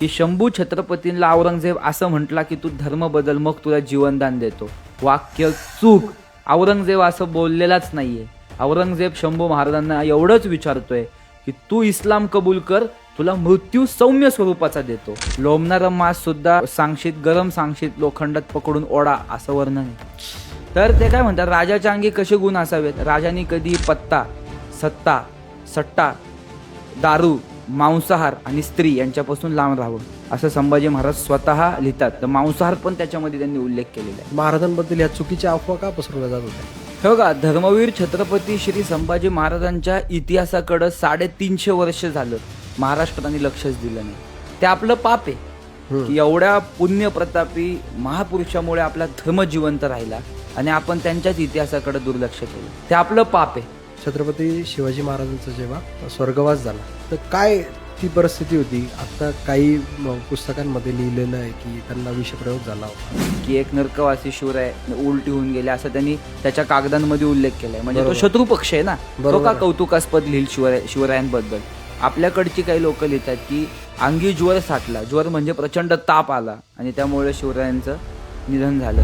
की शंभू छत्रपतींना औरंगजेब असं म्हटला की तू धर्म बदल मग तुला जीवनदान देतो. वाक्य चूक. औरंगजेब असं बोललेलाच नाहीये. औरंगजेब शंभू महाराजांना एवढंच विचारतोय की तू इस्लाम कबूल कर तुला मृत्यू सौम्य स्वरूपाचा देतो. लोंबणारा मास सुद्धा सांगशीत गरम सांगशीत लोखंडात पकडून ओढा असं वर्णन आहे. तर ते काय म्हणतात राजाच्या अंगी कसे गुण असावेत? राजाने कधी पत्ता सत्ता सट्टा दारू मांसाहार आणि स्त्री यांच्यापासून लांब राहावं असं संभाजी महाराज स्वतः लिहितात. तर मांसाहार पण त्याच्यामध्ये त्यांनी उल्लेख केलेला आहे. महाराजांबद्दल या चुकीच्या अफवा का पसरवल्या जात होत्या? हे बघा धर्मवीर छत्रपती श्री संभाजी महाराजांच्या इतिहासाकडं साडेतीनशे वर्ष झालं. महाराष्ट्राने लक्षच दिलं नाही. ते आपलं पाप आहे. की एवढ्या पुण्य प्रतापी महापुरुषामुळे आपला धर्म जिवंत राहिला आणि आपण त्यांच्याच इतिहासाकडे दुर्लक्ष केलं. ते आपलं पाप आहे. छत्रपती शिवाजी महाराजांचा जेव्हा स्वर्गवास झाला तर काय ती परिस्थिती होती? आता काही पुस्तकांमध्ये लिहिलेलं आहे की त्यांना विषप्रयोग झाला होता. की एक नरकवासी शिवराय उलटी होऊन गेले असं त्यांनी त्याच्या कागदांमध्ये उल्लेख केलाय. म्हणजे तो. शत्रू पक्ष आहे ना? तो का. कौतुकास्पद लिहिल शिवराय शिवरायांबद्दल? आपल्याकडची काही लोक लिहितात की अंगी ज्वर साठला. ज्वर म्हणजे प्रचंड ताप आला आणि त्यामुळे शिवरायांचं निधन झालं.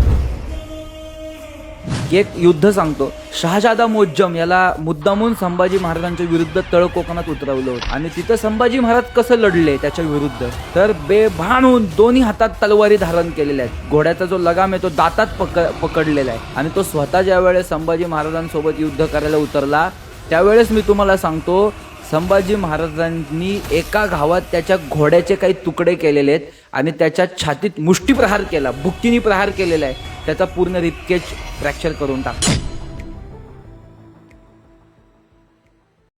एक युद्ध सांगतो. शहाजादा मोज्जम याला मुद्दामून संभाजी महाराजांच्या विरुद्ध तळ कोकणात उतरवलं होतं. आणि तिथं संभाजी महाराज कसं लढले त्याच्या विरुद्ध? तर बेभान होऊन दोन्ही हातात तलवारी धारण केलेल्या आहेत. घोड्याचा जो लगाम आहे तो दातात पक पकडलेला आहे. आणि तो स्वतः ज्या वेळेस संभाजी महाराजांसोबत युद्ध करायला उतरला त्यावेळेस मी तुम्हाला सांगतो संभाजी महाराजांनी एका गावात त्याच्या घोड्याचे काही तुकडे केलेले आहेत आणि त्याच्या छातीत मुष्टीप्रहार केला बुक्कीनी प्रहार केलेला आहे. त्याचा पूर्ण रिपकेज फ्रॅक्चर करून टाकतो